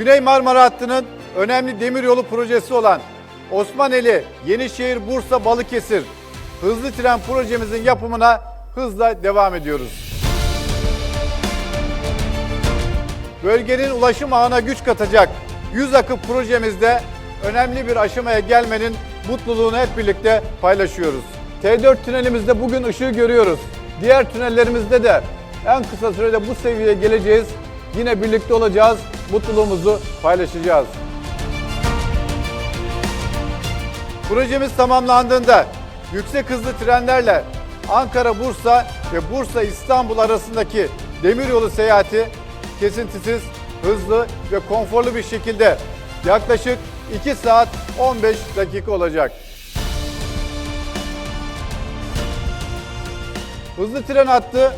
Güney Marmara Hattı'nın önemli demiryolu projesi olan Osmaneli, Yenişehir, Bursa, Balıkesir hızlı tren projemizin yapımına hızla devam ediyoruz. Bölgenin ulaşım ağına güç katacak 100 akı projemizde önemli bir aşamaya gelmenin mutluluğunu hep birlikte paylaşıyoruz. T4 tünelimizde bugün ışığı görüyoruz. Diğer tünellerimizde de en kısa sürede bu seviyeye geleceğiz. Yine birlikte olacağız, mutluluğumuzu paylaşacağız. Projemiz tamamlandığında yüksek hızlı trenlerle Ankara-Bursa ve Bursa-İstanbul arasındaki demiryolu seyahati kesintisiz, hızlı ve konforlu bir şekilde yaklaşık 2 saat 15 dakika olacak. Hızlı tren hattı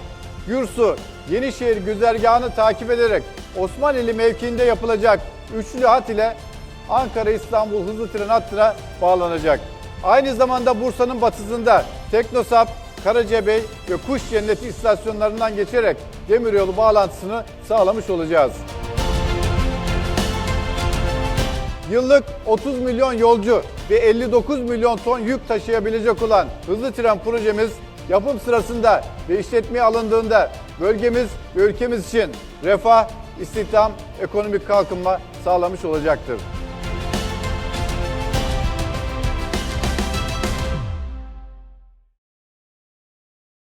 Gürsu, Yenişehir güzergahını takip ederek Osmaneli mevkiinde yapılacak üçlü hat ile Ankara-İstanbul hızlı tren hattına bağlanacak. Aynı zamanda Bursa'nın batısında Teknosap, Karacabey ve Kuş Cenneti istasyonlarından geçerek demiryolu bağlantısını sağlamış olacağız. Yıllık 30 milyon yolcu ve 59 milyon ton yük taşıyabilecek olan hızlı tren projemiz yapım sırasında ve işletmeye alındığında bölgemiz ve ülkemiz için refah, istihdam, ekonomik kalkınma sağlamış olacaktır.